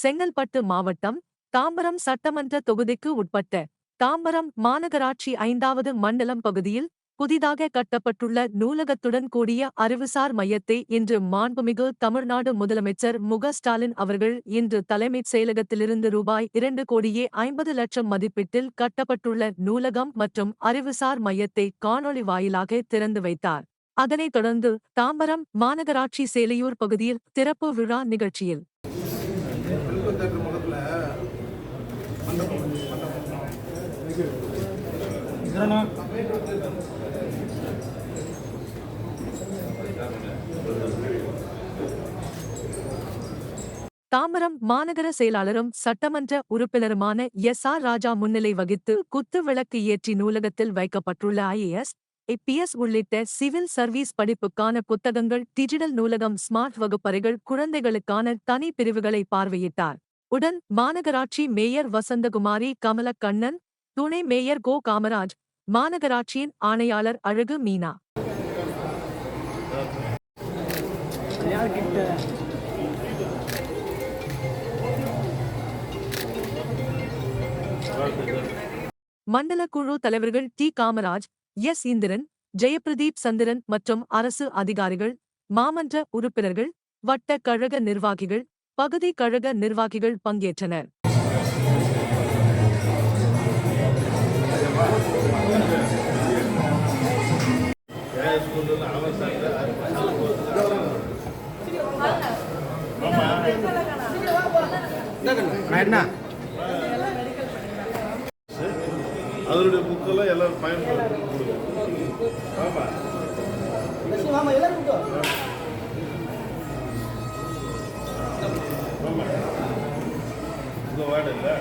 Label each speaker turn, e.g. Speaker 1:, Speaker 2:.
Speaker 1: செங்கல்பட்டு மாவட்டம் தாம்பரம் சட்டமன்ற தொகுதிக்கு உட்பட்ட தாம்பரம் மாநகராட்சி ஐந்தாவது மண்டலம் பகுதியில் புதிதாக கட்டப்பட்டுள்ள நூலகத்துடன் கூடிய அறிவுசார் மையத்தை இன்று மாண்புமிகு தமிழ்நாடு முதலமைச்சர் முக ஸ்டாலின் அவர்கள் இன்று தலைமைச் செயலகத்திலிருந்து ரூபாய் இரண்டு கோடியே ஐம்பது லட்சம் மதிப்பீட்டில் கட்டப்பட்டுள்ள நூலகம் மற்றும் அறிவுசார் மையத்தை காணொளி வாயிலாக திறந்து வைத்தார். அதனைத் தொடர்ந்து தாம்பரம் மாநகராட்சி சேலையூர் பகுதியில் திறப்பு விழா நிகழ்ச்சியில் தாமரம் மாநகர செயலாளரும் சட்டமன்ற உறுப்பினருமான எஸ் ஆர் ராஜா முன்னிலை வகித்து குத்து விளக்கு ஏற்றி நூலகத்தில் வைக்கப்பட்டுள்ள ஐஏஎஸ் ஐபிஎஸ் உள்ளிட்ட சிவில் சர்வீஸ் படிப்புக்கான புத்தகங்கள் டிஜிட்டல் நூலகம் ஸ்மார்ட் வகுப்பறைகள் குழந்தைகளுக்கான தனி பிரிவுகளை பார்வையிட்டார். உடன் மாநகராட்சி மேயர் வசந்தகுமாரி கமலக்கண்ணன் துணை மேயர் கோ காமராஜ் மாநகராட்சியின் ஆணையாளர் அழகு மீனா. மண்டல குழு தலைவர்கள் டி காமராஜ் எஸ் இந்திரன் ஜெயபிரதீப் சந்திரன் மற்றும் அரசு அதிகாரிகள் மாமன்ற உறுப்பினர்கள் வட்ட கழக நிர்வாகிகள் பகுதி கழக நிர்வாகிகள் பங்கேற்றனர்.
Speaker 2: அதனுடைய புக்கெல்லாம் எல்லாரும் பயன்படுத்தும் ஆமா ஆமா இந்த வார்டு இல்லை?